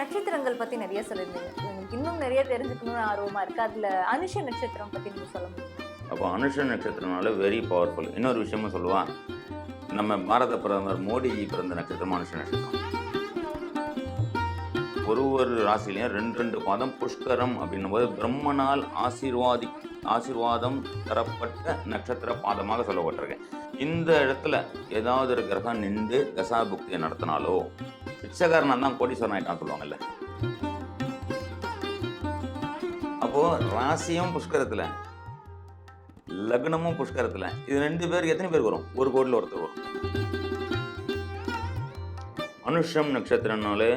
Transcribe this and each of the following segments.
நட்சத்திரங்கள் பத்தி நிறைய சொல்லியிருந்தீங்க. எனக்கு இன்னும் நிறைய தெரிஞ்சுக்கணும்னு ஆர்வமா இருக்கு. அதுல அனுஷ நட்சத்திரம் பத்தி நீங்க சொல்ல முடியும்? அப்போ அனுஷ நட்சத்திரம்னால வெரி பவர்ஃபுல் இன்னொரு விஷயமும் சொல்லுவான். நம்ம பாரத பிரதமர் மோடிஜி பிறந்த நட்சத்திரம் அனுஷ நட்சத்திரம். ஒரு ஒரு ராசிலையும் ரெண்டு ரெண்டு பாதம் புஷ்கரம் அப்படின்னும் போது பிரம்மனால் ஆசீர்வாதி ஆசீர்வாதம் தரப்பட்ட நட்சத்திர பாதமாக சொல்லப்பட்டிருக்கேன் இந்த இடத்துல ஏதாவது ஒரு கிரகம் நின்று தசாபுக்தியை நடத்தினாலோ பிச்சைக்காரனா தான் கோடீஸ்வரன் ஆயிட்டான் சொல்லுவாங்கல்ல. அப்போ ராசியும் புஷ்கரத்துல லக்னமும் புஷ்கரத்துல இது ரெண்டு பேருக்கு எத்தனை பேருக்கு வரும்? ஒரு கோடியில் ஒருத்தர் வரும். அனுஷம் நட்சத்திரம்னாலே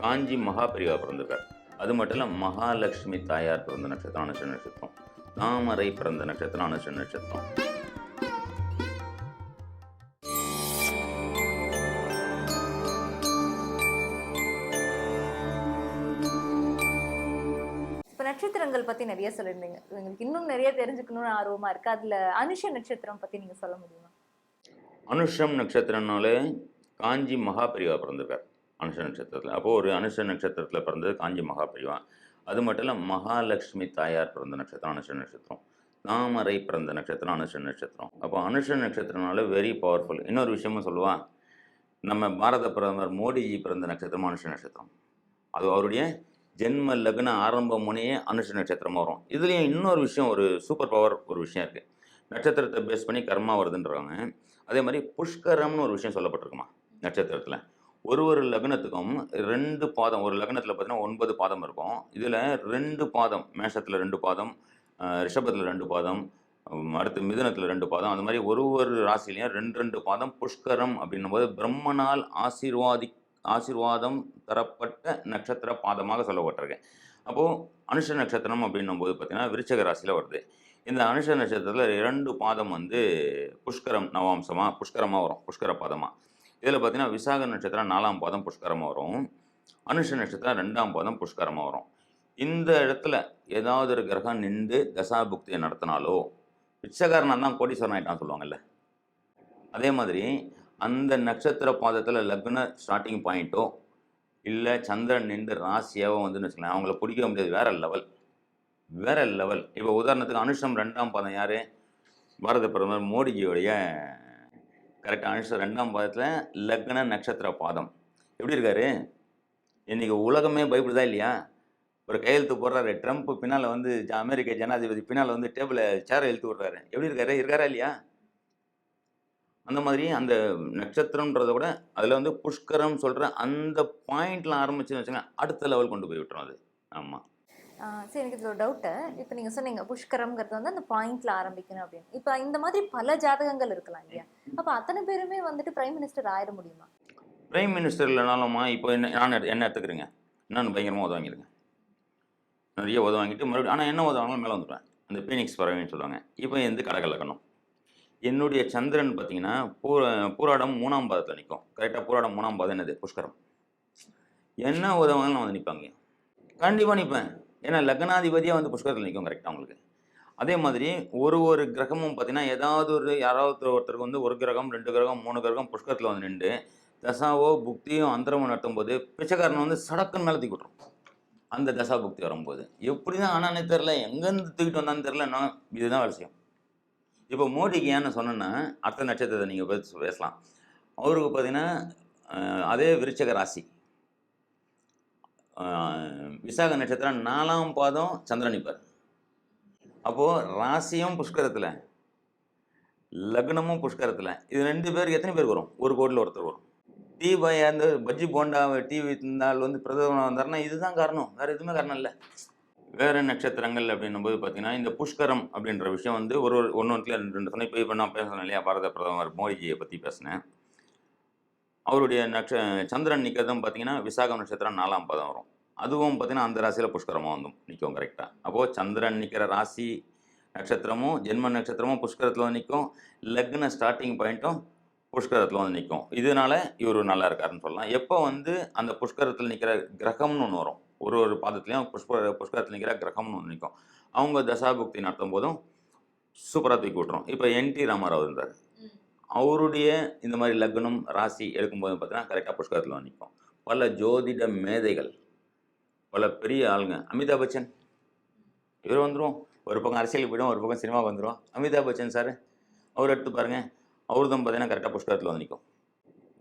காஞ்சி மகாபிரிவா பிறந்திருக்கார். அது மட்டும் இல்ல மகாலட்சுமி தாயார் பிறந்த நட்சத்திரம் அனுஷ நட்சத்திரம் தாமரை பிறந்த நட்சத்திரம் அனுஷ நட்சத்திரம். நட்சத்திரங்கள் பத்தி நிறைய சொல்லியிருந்தீங்க. எங்களுக்கு இன்னும் நிறைய தெரிஞ்சுக்கணும்னு ஆர்வமா இருக்கு. அதுல அனுஷ நட்சத்திரம் பத்தி நீங்க சொல்ல முடியுமா? அனுஷம் நட்சத்திரம்னாலே காஞ்சி மகாபிரிவா பிறந்திருக்கார் அனுஷ நட்சத்திரத்தில். அப்போது ஒரு அனுஷ நட்சத்திரத்தில் பிறந்தது காஞ்சி மகாபிரிவா அது மட்டும் இல்லை மகாலட்சுமி தாயார் பிறந்த நட்சத்திரம் அனுஷ நட்சத்திரம். தாமரை பிறந்த நட்சத்திரம் அனுஷ நட்சத்திரம். அப்போ அனுஷ நட்சத்திரம்னால வெரி பவர்ஃபுல் இன்னொரு விஷயமும் சொல்லுவா நம்ம பாரத பிரதமர் மோடிஜி பிறந்த நட்சத்திரம் அனுஷ நட்சத்திரம். அது அவருடைய ஜென்ம லக்ன ஆரம்ப முனையே அனுஷ நட்சத்திரமாக வரும். இதுலேயும் இன்னொரு விஷயம் ஒரு சூப்பர் பவர் ஒரு விஷயம் இருக்குது நட்சத்திரத்தை பேஸ் பண்ணி கர்மா வருதுன்றவங்க அதே மாதிரி புஷ்கரம்னு ஒரு விஷயம் சொல்லப்பட்டிருக்குமா? நட்சத்திரத்தில். ஒரு ஒரு லக்னத்துக்கும் ரெண்டு பாதம் ஒரு லக்னத்தில் பார்த்தீங்கன்னா ஒன்பது பாதம் இருக்கும். இதில் ரெண்டு பாதம் மேஷத்தில் ரெண்டு பாதம் ரிஷபத்தில் ரெண்டு பாதம் அடுத்து மிதுனத்தில் ரெண்டு பாதம் அந்த மாதிரி ஒரு ஒரு ராசிலையும் ரெண்டு ரெண்டு பாதம் புஷ்கரம் அப்படின்னும் போது பிரம்மனால் ஆசீர்வாதி ஆசீர்வாதம் தரப்பட்ட நட்சத்திர பாதமாக சொல்லப்பட்டிருக்கேன் அப்போது அனுஷ நட்சத்திரம் அப்படின்னும் போது பார்த்திங்கன்னா விருச்சக ராசியில் வருது. இந்த அனுஷ நட்சத்திரத்தில் இரண்டு பாதம் வந்து புஷ்கரம் நவாம்சமாக புஷ்கரமாக வரும் புஷ்கர பாதமாக இதில் பார்த்தீங்கன்னா விசாக நட்சத்திரம் நாலாம் பாதம் புஷ்கரமாக வரும். அனுஷ நட்சத்திரம் ரெண்டாம் பாதம் புஷ்கரமாக வரும். இந்த இடத்துல ஏதாவது ஒரு கிரகம் நின்று தசாபுக்தியை நடத்தினாலோ பிச்சைக்காரனாக தான் கோடீஸ்வரன் ஆயிட்டான் சொல்லுவாங்கல்ல. அதே மாதிரி அந்த நட்சத்திர பாதத்தில் லக்ன ஸ்டார்டிங் பாயிண்ட்டோ இல்லை சந்திரன் நின்று ராசியாவோ வந்துன்னு வச்சுக்கலாம் அவங்கள பிடிக்க முடியாது வேற லெவல் வேற லெவல் இப்போ உதாரணத்துக்கு அனுஷம் ரெண்டாம் பாதம் யார்? பாரத பிரதமர் மோடிஜியோடைய கரெக்டாக அனுஷம் ரெண்டாம் பாதத்தில் லக்ன நட்சத்திர பாதம். எப்படி இருக்காரு? இன்றைக்கி உலகமே பயப்படுதா இல்லையா? ஒரு கையெழுத்து போடுறாரு ட்ரம்ப் பின்னால் வந்து அமெரிக்க ஜனாதிபதி பின்னால் வந்து டேபிளை சேரை இழுத்து விடுறாரு. எப்படி இருக்காரு? இருக்காரா இல்லையா? அந்த மாதிரி அந்த நட்சத்திரம்ன்றத விட அதில் வந்து புஷ்கரம் சொல்கிற அந்த பாயிண்ட்ல ஆரம்பிச்சுன்னு வச்சுங்க அடுத்த லெவல் கொண்டு போய் விட்டுரும் அது. ஆமாம் சரி எனக்கு இதுல ஒரு டவுட்டு இப்போ நீங்க சொன்னீங்க புஷ்கரம்ங்கிறது வந்து அந்த பாயிண்ட்ல ஆரம்பிக்கணும் அப்படின்னு. இப்போ இந்த மாதிரி பல ஜாதகங்கள் இருக்கலாம் இல்லையா? அப்ப அத்தனை பேருமே வந்துட்டு பிரைம் மினிஸ்டர் ஆயிட முடியுமா? பிரைம் மினிஸ்டர் இல்லைனாலும்மா இப்போ என்ன நான் என்ன எடுத்துக்கிறேங்க? நான் பயங்கரமாக உதவாங்கிடுங்க நிறைய உதவாங்கிட்டு மறுபடியும் ஆனால் என்ன உதவாங்களும் மேலே வந்துடுவேன் அந்த பீனிக்ஸ் பறவைன்னு சொல்லுவாங்க. இப்போ எந்த கடகலக்கணும் என்னுடைய சந்திரன் பார்த்தீங்கன்னா பூ பூராடம் மூணாம் பாதத்தில் நிற்கும் கரெக்டாக பூராடம் மூணாம் பாதம் என்னது? புஷ்கரம். என்ன உதவாங்களும் நான் வந்து நிற்பாங்க கண்டிப்பாக நிற்பேன் ஏன்னா லக்னாதிபதியாக வந்து புஷ்கரத்தில் நிற்கும் கரெக்டாக அவங்களுக்கு அதே மாதிரி ஒரு ஒரு கிரகமும் பார்த்தீங்கன்னா ஏதாவது ஒரு யாராவது ஒருத்தருக்கு வந்து ஒரு கிரகம் ரெண்டு கிரகம் மூணு கிரகம் புஷ்கரத்தில் வந்து நின்று தசாவோ புக்தியோ அந்தரமோ நடத்தும் போது பிச்சைக்காரன் வந்து சடக்குன்னு மேலே தூக்கி விட்ரும் அந்த தசா புக்தி வரும்போது. எப்படி தான் ஆனானே தெரில எங்கேருந்து தூக்கிட்டு வந்தான்னு தெரிலன்னா இதுதான் வேலை செய்யும். இப்போ மோடிக்கு ஏன்னு சொன்னேன்னா அடுத்த நட்சத்திரத்தை நீங்கள் பேச பேசலாம். அவருக்கு பார்த்தீங்கன்னா அதே விருச்சக ராசி. விசாக நட்சத்திரம் நாலாம் பாதம் சந்திரனிப்பார் அப்போது ராசியும் புஷ்கரத்தில் லக்னமும் புஷ்கரத்தில் இது ரெண்டு பேருக்கு எத்தனை பேருக்கு வரும்? ஒரு கோடியில் ஒருத்தர் வரும். டீ பாய் அந்த பஜ்ஜி போண்டா டீ வித்தால் வந்து பிரதமர் வந்தாருன்னா இதுதான் காரணம். வேறு எதுவுமே காரணம் இல்லை. வேறு நட்சத்திரங்கள் அப்படின்னும் போது பார்த்தீங்கன்னா இந்த புஷ்கரம் அப்படின்ற விஷயம் வந்து ஒரு ஒரு ஒன்று ஒன்றில் ரெண்டு ரெண்டு சொன்னேன் இப்போ இப்போ நான் பேசுகிறேன் இல்லையா பாரத பிரதமர் மோடிஜியை பற்றி பேசினேன். அவருடைய நட்ச சந்திரன் நிற்கிறதும் பார்த்தீங்கன்னா விசாகம் நட்சத்திரம் நாலாம் பதம் வரும். அதுவும் பார்த்தீங்கன்னா அந்த ராசியில் புஷ்கரமாக வந்தும் நிற்கும் கரெக்டாக அப்போது சந்திரன் நிற்கிற ராசி நட்சத்திரமும் ஜென்ம நட்சத்திரமும் புஷ்கரத்தில் வந்து நிற்கும் லக்ன ஸ்டார்டிங் பாயிண்ட்டும் புஷ்கரத்தில் வந்து நிற்கும் இதனால இவர் நல்லா இருக்காருன்னு சொல்லலாம். எப்போ வந்து அந்த புஷ்கரத்தில் நிற்கிற கிரகம்னு ஒன்று வரும். ஒரு ஒரு பாதத்துலேயும் புஷ்ப புஷ்கரத்தில் நிற்கிற கிரகம்னு ஒன்று நிற்கும் அவங்க தசாபக்தி நடத்தும் போதும் சூப்பராக தூக்கி விட்ரும் இப்போ என்டி ராமராவ் இருந்தார். அவருடைய இந்த மாதிரி லக்னம் ராசி எடுக்கும்போது பார்த்தீங்கன்னா கரெக்டாக புஷ்கரத்தில் வந்து நிற்கும் பல ஜோதிட மேதைகள் பல பெரிய ஆளுங்க. அமிதாப் பச்சன். இவர் வந்துடும் ஒரு பக்கம் அரசியலுக்கு போய்டும் ஒரு பக்கம் சினிமாவுக்கு வந்துடும் அமிதாப் பச்சன் சார் அவர் எடுத்து பாருங்கள் அவர் தான் பார்த்தீங்கன்னா கரெக்டாக புஷ்கரத்தில் வந்து நிற்கும்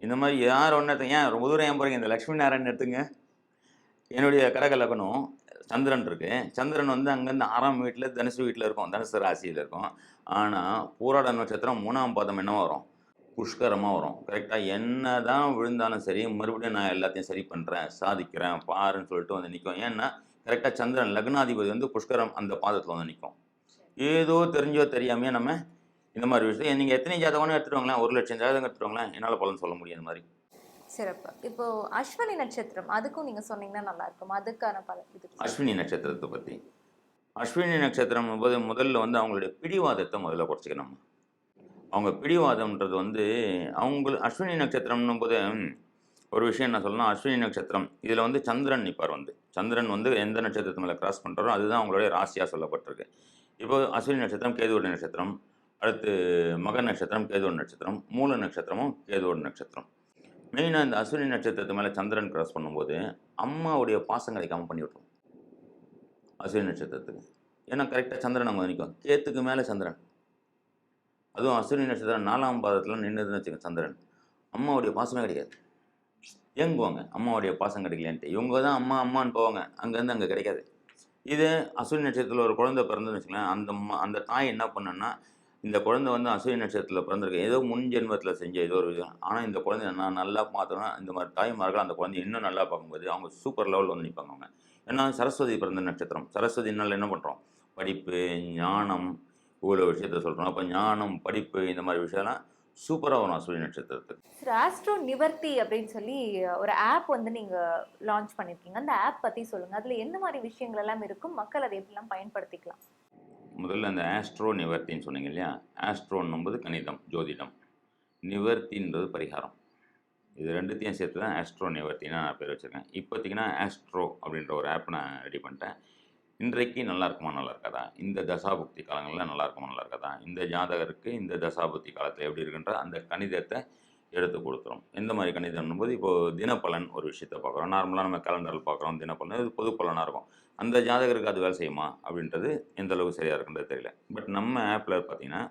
இந்த மாதிரி யார் ஒன்று எடுத்து ஏன் ரொம்ப தூரம் ஏன் போகிறீங்க இந்த லக்ஷ்மி நாராயணன் எடுத்துங்க. என்னுடைய கடக லக்னம் சந்திரன் இருக்கு. சந்திரன் வந்து அங்கேருந்து ஆறாம் வீட்டில் தனுசு வீட்டில் இருக்கும். தனுசு ராசியில் இருக்கும். ஆனால் பூராட நட்சத்திரம் மூணாம் பாதம் என்ன வரும். புஷ்கரமாக வரும். கரெக்டாக என்ன தான் விழுந்தாலும் சரி மறுபடியும் நான் எல்லாத்தையும் சரி பண்ணுறேன் சாதிக்கிறேன் பாருன்னு சொல்லிட்டு வந்து நிற்கும் ஏன்னா கரெக்டாக சந்திரன் லக்னாதிபதி வந்து புஷ்கரம் அந்த பாதத்தில் வந்து நிற்கும் ஏதோ தெரிஞ்சோ தெரியாமையே நம்ம இந்த மாதிரி விஷயம். நீங்கள் எத்தனை ஜாதகம்னு எடுத்துகிட்டு வாங்களேன். ஒரு லட்சம் ஜாதகம் எடுத்துட்டு வாங்களேன். என்னால் பலன் சொல்ல முடியும் இந்த மாதிரி. சிறப்பு. இப்போ அஸ்வினி நட்சத்திரம் அதுக்கும் நீங்க சொன்னீங்கன்னா நல்லா இருக்கும். அதுக்கான பல இது அஸ்வினி நட்சத்திரத்தை பற்றி அஸ்வினி நட்சத்திரம் போது முதல்ல வந்து அவங்களுடைய பிடிவாதத்தை முதல்ல குறைச்சிக்கணும். அவங்க பிடிவாதம்ன்றது வந்து அவங்க அஸ்வினி நட்சத்திரம்னும் போது ஒரு விஷயம் என்ன சொல்லணும் அஸ்வினி நட்சத்திரம் இதில் வந்து சந்திரன் நிற்பார் வந்து. சந்திரன் வந்து எந்த நட்சத்திரத்து மேலே கிராஸ் பண்ணுறாரோ அதுதான் அவங்களுடைய ராசியாக சொல்லப்பட்டிருக்கு. இப்போ அஸ்வினி நட்சத்திரம் கேதுவோட நட்சத்திரம் அடுத்து மகன் நட்சத்திரம் கேதுவோட நட்சத்திரம் மூல நட்சத்திரமும் கேதுவோட நட்சத்திரம். மெயினாக இந்த அஸ்வினி நட்சத்திரத்து மேலே சந்திரன் கிராஸ் பண்ணும்போது அம்மாவுடைய பாசம் கிடைக்காம பண்ணி விட்ரும் அஸ்வினி நட்சத்திரத்துக்கு. ஏன்னா கரெக்டாக சந்திரன் அங்கே நிற்கும் கேத்துக்கு மேலே சந்திரன். அதுவும் அஸ்வினி நட்சத்திரம் நாலாம் பாதத்தில் நின்றுதுன்னு வச்சுக்க சந்திரன். அம்மாவுடைய பாசமே கிடைக்காது இயங்குவாங்க அம்மாவுடைய பாசம் கிடைக்கலன்ட்டு. இவங்க தான் அம்மா அம்மான்னு போவாங்க. அங்கேருந்து அங்கே கிடைக்காது. இது அஸ்வினி நட்சத்திரத்தில் ஒரு குழந்தை பிறந்துன்னு வச்சுக்கலாம் அந்த அம்மா அந்த தாய் என்ன பண்ணுன்னா இந்த குழந்தை வந்து அசூய நட்சத்திரத்தில் பிறந்திருக்கு. ஏதோ முன் ஜென்மத்தில் செஞ்ச ஏதோ ஒரு விஷயம் ஆனால் இந்த குழந்தைய நான் நல்லா பார்த்தோன்னா இந்த மாதிரி தாய்மார்கள் அந்த குழந்தைய இன்னும் நல்லா பார்க்கும்போது அவங்க சூப்பர் லெவலில் வந்து நிற்பாங்க அவங்க. ஏன்னா சரஸ்வதி பிறந்த நட்சத்திரம். சரஸ்வதினால என்ன பண்ணுறோம் படிப்பு ஞானம் இவ்வளோ விஷயத்த சொல்கிறோம் அப்போ ஞானம் படிப்பு இந்த மாதிரி விஷயம்லாம் சூப்பராக வரும் அஸ்வினி நட்சத்திரத்துக்கு. ஆஸ்ட்ரோ நிவர்த்தி அப்படின்னு சொல்லி ஒரு ஆப் வந்து நீங்கள் லான்ச் பண்ணியிருக்கீங்க அந்த ஆப் பற்றி சொல்லுங்கள் அதில் என்ன மாதிரி விஷயங்கள் எல்லாம் இருக்கும்? மக்கள் அதை எப்படிலாம் பயன்படுத்திக்கலாம்? முதல்ல அந்த ஆஸ்ட்ரோ நிவர்த்தின்னு சொன்னீங்க இல்லையா? ஆஸ்ட்ரோன்னும்போது கணிதம் ஜோதிடம். நிவர்த்தின்றது பரிகாரம். இது ரெண்டுத்தையும் சேர்த்து தான் ஆஸ்ட்ரோ நிவர்த்தின்னு நான் பேர் வச்சுருக்கேன். இப்போதைக்குன்னா ஆஸ்ட்ரோ அப்படின்ற ஒரு ஆப் நான் ரெடி பண்ணிட்டேன். இன்றைக்கு நல்லா இருக்குமா நல்லா இருக்காதா? இந்த தசாபுக்தி காலங்களில் நல்லா இருக்குமா நல்லா இருக்காதா? இந்த ஜாதகருக்கு இந்த தசாபுக்தி காலத்தில் எப்படி இருக்குன்ற அந்த கணிதத்தை எடுத்து கொடுத்துரும். எந்த மாதிரி கணிதம்னும் போது இப்போது தினப்பலன் ஒரு விஷயத்தை பார்க்குறோம். நார்மலாக நம்ம கேலண்டரில் பார்க்குறோம் தினப்பலன். இது பொது பலனாக இருக்கும். அந்த ஜாதகருக்கு அது வேலை செய்யுமா அப்படின்றது எந்த அளவுக்கு சரியாக இருக்குன்றது தெரியல. பட் நம்ம ஆப்பில் பார்த்தீங்கன்னா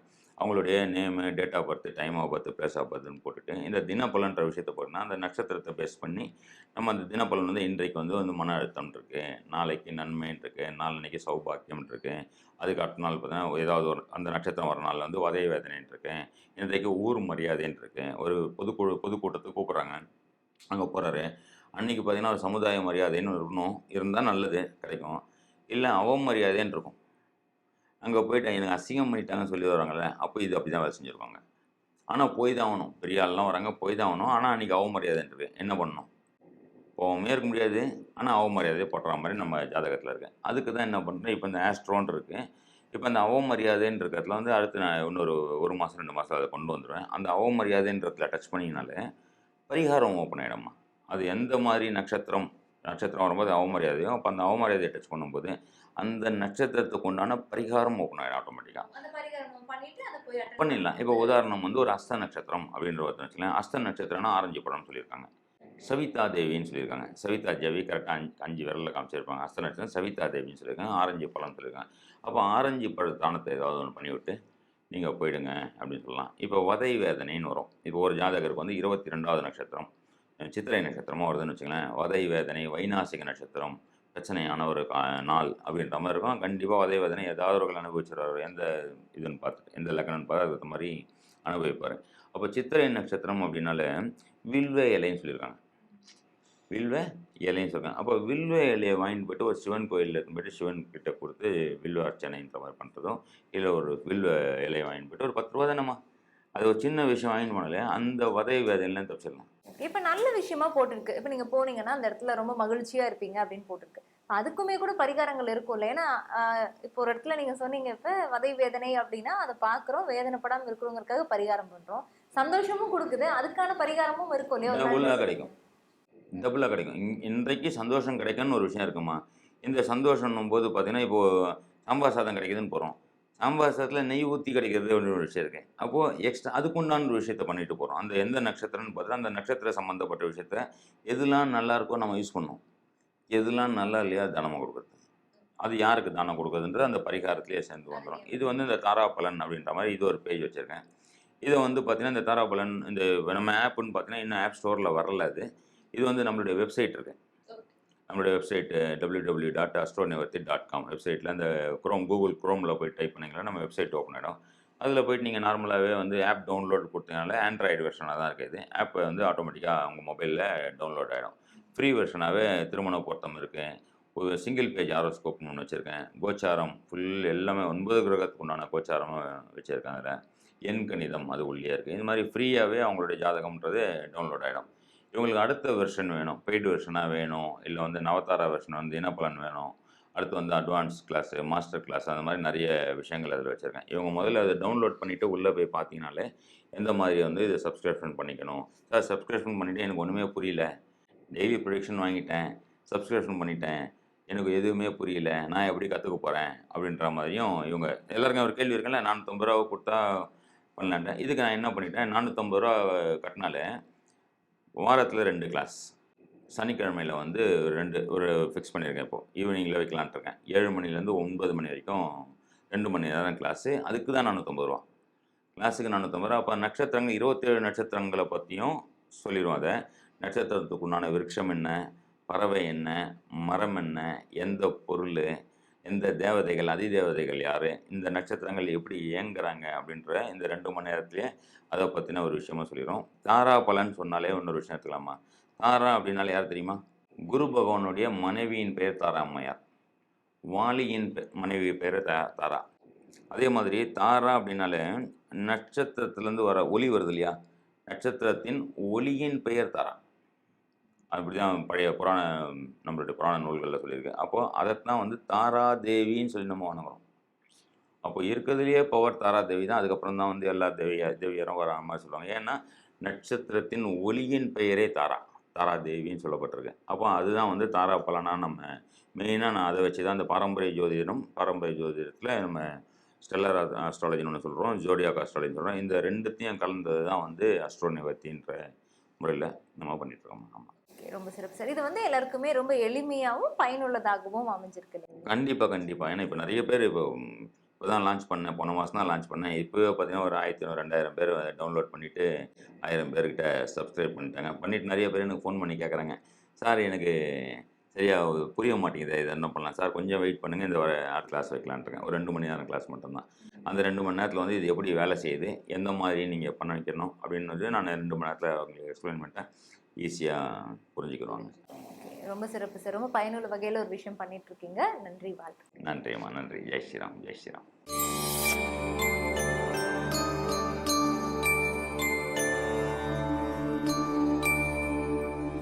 அவங்களுடைய name date of birth time of birth place of பர்த்னு போட்டுட்டு இந்த தினப்பலன்ற விஷயத்தை போட்டோம்னா அந்த நட்சத்திரத்தை பேஸ் பண்ணி நம்ம அந்த தினப்பலன் வந்து இன்றைக்கு வந்து வந்து மன அழுத்தம் இருக்குது நாளைக்கு நன்மைன்னு இருக்குது நாளன்னைக்கு சௌபாக்கியம் இருக்குது அதுக்கு அடுத்த நாள் பார்த்தீங்கன்னா ஏதாவது ஒரு அந்த நட்சத்திரம் வர நாள் வந்து வதய வேதனைன்னு இருக்கேன் இன்றைக்கு ஊர் மரியாதைன்னு இருக்கேன் ஒரு பொதுக்குழு பொதுக்கூட்டத்துக்கு கூப்பிட்றாங்க. அங்கே போகிறாரு அன்றைக்கி பார்த்தீங்கன்னா ஒரு சமுதாய மரியாதைன்னு இருக்கணும். இருந்தால் நல்லது கிடைக்கும். இல்லை அவமரியாதைன்னு இருக்கும். அங்கே போயிட்டு எனக்கு அசிங்கம் பண்ணிட்டாங்கன்னு சொல்லி வராங்கல்ல அப்போ இது அப்படி தான் வேலை செஞ்சுருவாங்க ஆனால் போய் தான் ஆகணும். பெரிய ஆள்லாம் வராங்க போய் தான் ஆகணும். ஆனால் அன்றைக்கி அவமரியாதைன்றது என்ன பண்ணணும்? போகாமே இருக்க முடியாது. ஆனால் அவமரியாதையை போட்டுற மாதிரி நம்ம ஜாதகத்தில் இருக்கேன் அதுக்கு தான் என்ன பண்ணுறேன் இப்போ இந்த ஆஸ்ட்ரோன் இருக்குது இப்போ அந்த அவமரியாதைன்ற இருக்கிறதுல வந்து அடுத்து நான் இன்னொரு ஒரு மாதம் ரெண்டு மாதம் அதை கொண்டு வந்துடுவேன் அந்த அவமரியாதைன்றதுல டச் பண்ணினாலே பரிகாரம் ஓப்பன் ஆகிடும்மா அது எந்த மாதிரி நட்சத்திரம் நட்சத்திரம் வரும்போது அவமரியாதையும் அப்போ அந்த அவமரியாதையை டச் பண்ணும்போது அந்த நட்சத்திரத்துக்கு உண்டான பரிகாரம் ஓப்பன் ஆகிடும் ஆட்டோமேட்டிக்காக பண்ணிடலாம். இப்போ உதாரணம் வந்து ஒரு அஸ்த நட்சத்திரம் அப்படின்ற ஒரு வச்சுக்கலாம் அஸ்த நட்சத்திரம்னா ஆரஞ்சு படம் சொல்லியிருக்காங்க. சவிதா தேவின்னு சொல்லியிருக்காங்க. சவிதா தேவி கரெக்டாக அஞ்சு அஞ்சு விரலில் காமிச்சிருப்பாங்க. அஸ்த நட்சத்திரம் சவிதா தேவின்னு சொல்லியிருக்காங்க. ஆரஞ்சு பழம் சொல்லியிருக்காங்க. அப்போ ஆரஞ்சு பழ தானத்தை ஏதாவது ஒன்று பண்ணிவிட்டு நீங்கள் போயிடுங்க அப்படின்னு சொல்லலாம். இப்போ வதை வேதனைன்னு வரும். இப்போ ஒரு ஜாதகருக்கு வந்து இருபத்தி ரெண்டாவது நட்சத்திரம் சித்திரை நட்சத்திரமாக வருதுன்னு வச்சுங்களேன் வதை வேதனை வைநாசிக நட்சத்திரம் பிரச்சனையான ஒரு கா- நாள் அப்படின்ற மாதிரி இருக்கும். கண்டிப்பாக வதை வேதனை ஏதாவது ஒரு அனுபவிச்சிடறாரு எந்த இதுன்னு பார்த்துட்டு எந்த லக்கணம்னு பார்த்து அதுக்கு மாதிரி அனுபவிப்பார். அப்போ சித்திரை நட்சத்திரம் அப்படின்னாலே வில்வ இலைன்னு சொல்லியிருக்காங்க. வில்வ இலைன்னு சொல்லுவாங்க அப்போ வில்வ இலையை வாங்கிட்டு போயிட்டு ஒரு சிவன் கோயிலில் இருந்து போயிட்டு சிவன் கிட்டே கொடுத்து வில்வ அர்ச்சனைன்ற மாதிரி பண்ணுறதும் இல்லை ஒரு வில்வ இலையை வாங்கிட்டு போயிட்டு ஒரு பத்து ரூபா தானேம்மா? அது ஒரு சின்ன விஷயம் வாங்கிட்டு போனாலே அந்த வதை வேதனைலாம் தப்பிச்சிடலாம். இப்ப நல்ல விஷயமா போட்டிருக்கு. இப்ப நீங்க போனீங்கன்னா அந்த இடத்துல ரொம்ப மகிழ்ச்சியா இருப்பீங்க அப்படின்னு போட்டிருக்கு. அதுக்குமே கூட பரிகாரங்கள் இருக்கும்ல ஏன்னா இப்போ ஒரு இடத்துல நீங்க சொன்னீங்க இப்ப வதை வேதனை அப்படின்னா அதை பாக்குறோம் வேதனைப்படாம இருக்கணுங்கிறதுக்காக பரிகாரம் பண்றோம். சந்தோஷமும் கொடுக்குது. அதுக்கான பரிகாரமும் இருக்கும் இல்லையா? நல்ல- கிடைக்கும். டபுளாக கிடைக்கும். இன்- இன்றைக்கு சந்தோஷம் கிடைக்கும்னு ஒரு விஷயம் இருக்குமா? இந்த சந்தோஷம்னும் போது பார்த்தீங்கன்னா இப்போது சாம்பார் சாதம் கிடைக்குதுன்னு போகிறோம் சாம்பார் நெய் ஊற்றி கிடைக்கிறது அப்படின்னு ஒரு விஷயம் இருக்குது அப்போது எக்ஸ்ட்ரா அதுக்குண்டான ஒரு விஷயத்தை பண்ணிட்டு போகிறோம் அந்த எந்த நட்சத்திரம்னு பார்த்தா அந்த நட்சத்திர சம்மந்தப்பட்ட விஷயத்த எதுலாம் நல்லா இருக்கோ நம்ம யூஸ் பண்ணோம் எதுலாம் நல்லா இல்லையா தானமாக கொடுக்குறது. அது யாருக்கு தானம் கொடுக்குறதுன்றது அந்த பரிகாரத்திலேயே சேர்ந்து வந்துடும் இது வந்து இந்த தாராபலன் அப்படின்ற மாதிரி இது ஒரு பேஜ் வச்சுருக்கேன். இதை வந்து பார்த்தீங்கன்னா இந்த தாராபலன் இந்த நம்ம ஆப்புன்னு பார்த்தீங்கன்னா இன்னும் ஆப் ஸ்டோரில் வரல அது. இது வந்து நம்மளுடைய வெப்சைட் இருக்குது நம்மளுடைய website W W dot Astronivarthi dot com வெப்சைட்டில் அந்த குரோம் கூகுள் குரோமில் போய் டைப் பண்ணிங்கன்னா நம்ம வெப்சைட் ஓப்பன் ஆகிடும் அதில் போயிட்டு நீங்கள் நார்மலாகவே வந்து ஆப் டவுன்லோட் கொடுத்தீங்கனால ஆண்ட்ராய்டு வெர்ஷனாக தான் இருக்குது ஆப் வந்து ஆட்டோமேட்டிக்காக உங்கள் மொபைலில் டவுன்லோட் ஆகிடும் ஃப்ரீ வெர்ஷனாகவே திருமண பொருத்தம் இருக்குது ஒரு சிங்கிள் பேஜ் ஆரோஸ்கோப்னு ஒன்று வச்சுருக்கேன். கோச்சாரம் ஃபுல் எல்லாமே ஒன்பது கிரகத்துக்கு உண்டான கோச்சாரமும் வச்சுருக்கேன் அதில் எண் கணிதம் அது உள்ளே இருக்குது இது மாதிரி ஃப்ரீயாகவே அவங்களுடைய ஜாதகம்ன்றது டவுன்லோட் ஆகிடும் இவங்களுக்கு அடுத்த வெர்ஷன் வேணும். பெய்டு வெர்ஷனாக வேணும். இல்லை வந்து நவதாரா வெர்ஷன் வந்து இனப்பலன் வேணும். அடுத்து வந்து அட்வான்ஸ் கிளாஸு மாஸ்டர் கிளாஸ் அந்த மாதிரி நிறைய விஷயங்கள் அதில் வச்சுருக்கேன். இவங்க முதல்ல அதை டவுன்லோட் பண்ணிவிட்டு உள்ளே போய் பார்த்தீங்கனாலே எந்த மாதிரி வந்து இதை சப்ஸ்கிரிப்ஷன் பண்ணிக்கணும். சார் சப்ஸ்கிரிப்ஷன் பண்ணிவிட்டு எனக்கு ஒன்றுமே புரியல. டெய்லி ப்ரொடக்ஷன் வாங்கிட்டேன். சப்ஸ்கிரிப்ஷன் பண்ணிட்டேன். எனக்கு எதுவுமே புரியல. நான் எப்படி கற்றுக்க போகிறேன் அப்படின்ற மாதிரியும் இவங்க எல்லாருக்கும் ஒரு கேள்வி இருக்குல்ல நானூற்றம்பது ரூபா கொடுத்தா பண்ணலான்ட்டேன் இதுக்கு நான் என்ன பண்ணிட்டேன்? நானூற்றம்பது ரூபா கட்டினாலே வாரத்தில் ரெண்டு கிளாஸ் சனிக்கிழமையில் வந்து ரெண்டு ஒரு ஃபிக்ஸ் பண்ணியிருக்கேன் இப்போது ஈவினிங்கில் வைக்கலான்ட்டு இருக்கேன். ஏழு மணிலேருந்து ஒன்பது மணி வரைக்கும் ரெண்டு மணி நேரம் கிளாஸு அதுக்கு தான் நானூற்றம்பது ரூபா. கிளாஸுக்கு நானூற்றம்பது ரூபா. அப்போ நட்சத்திரங்கள் இருபத்தேழு நட்சத்திரங்களை பற்றியும் சொல்லிடுவோம் அதை. நட்சத்திரத்துக்கு உண்டான விருட்சம் என்ன? பறவை என்ன? மரம் என்ன? எந்த பொருள்? இந்த தேவதைகள் அதிதேவதைகள் யார்? இந்த நட்சத்திரங்கள் எப்படி இயங்குறாங்க? அப்படின்ற இந்த ரெண்டு மணி நேரத்துலேயே அதை பற்றின ஒரு விஷயமா சொல்லிடுறோம். தாரா பலன் சொன்னாலே இன்னொரு விஷயம் எடுத்துக்கலாமா? தாரா அப்படின்னாலே யார் தெரியுமா? குரு பகவானுடைய மனைவியின் பெயர் தாரா அம்மையார். வாலியின் மனைவி பெயர் தா தாரா. அதே மாதிரி தாரா அப்படின்னாலே நட்சத்திரத்துலேருந்து வர ஒளி வருது இல்லையா? நட்சத்திரத்தின் ஒளியின் பெயர் தாரா. அப்படி தான் பழைய புராண நம்மளுடைய புராண நூல்களில் சொல்லியிருக்கு. அப்போது அதைத்தான் வந்து தாரா தேவின்னு சொல்லி நம்ம வணங்குறோம். அப்போ இருக்கிறதுலையே பவர் தாரா தேவி தான். அதுக்கப்புறம் தான் வந்து எல்லா தேவியா தேவியரும் வர மாதிரி சொல்லுவாங்க. ஏன்னா நட்சத்திரத்தின் ஒளியின் பெயரே தாரா தாரா தேவின்னு சொல்லப்பட்டிருக்கு. அப்போ அதுதான் வந்து தாரா பலனா நம்ம மெயினாக நான் அதை வச்சு தான் இந்த பாரம்பரிய ஜோதிடம் பாரம்பரிய ஜோதிடத்தில் நம்ம ஸ்டெல்லர் அஸ்ட்ராலஜின்னு ஒன்று சொல்கிறோம் ஜோடியாக் அஸ்ட்ராலஜின்னு சொல்கிறோம் இந்த ரெண்டுத்தையும் கலந்தது தான் வந்து அஸ்ட்ரோ நிவர்த்தின்ற முறையில் நம்ம பண்ணிகிட்ருக்கோம் ஆமாம் ஓகே ரொம்ப சிறப்பு. சார் இது வந்து எல்லாருக்குமே ரொம்ப எளிமையாகவும் பயனுள்ளதாகவும் அமைஞ்சிருக்கு கண்டிப்பாக கண்டிப்பாக ஏன்னா இப்போ நிறைய பேர் இப்போ இப்போ தான் லான்ச் பண்ணேன் போன மாதம் தான் லான்ச் பண்ணேன். இப்போவே பார்த்தீங்கன்னா ஒரு ஆயிரத்தி ஐநூறு ரெண்டாயிரம் பேர் டவுன்லோட் பண்ணிவிட்டு ஆயிரம் பேர்கிட்ட சப்ஸ்கிரைப் பண்ணிட்டாங்க. பண்ணிவிட்டு நிறைய பேர் எனக்கு ஃபோன் பண்ணி கேட்குறாங்க சார் எனக்கு சரியா புரிய மாட்டேங்குது. இதை என்ன பண்ணலாம்? சார் கொஞ்சம் வெயிட் பண்ணுங்கள் இந்த ஒரு ஆர்ட் கிளாஸ் வைக்கலான்ட்டுருக்கேன் ஒரு ரெண்டு மணி நேரம் கிளாஸ் மட்டும்தான். அந்த ரெண்டு மணி நேரத்தில் வந்து இது எப்படி வேலை செய்யுது? எந்த மாதிரி நீங்கள் பண்ண வைக்கணும்? அப்படின்னு நான் ரெண்டு மணி நேரத்தில் உங்களுக்கு எக்ஸ்பிளைன் பண்ணிட்டேன். ஈஸியாக புரிஞ்சுக்கிடுவாங்க. Okay, ரொம்ப சிறப்பு சார். ரொம்ப பயனுள்ள வகையில் ஒரு விஷயம் பண்ணிட்டு இருக்கீங்க. நன்றி வாழ்த்து நன்றி அம்மா நன்றி. ஜெய் ஸ்ரீராம் ஜெய் ஸ்ரீராம்.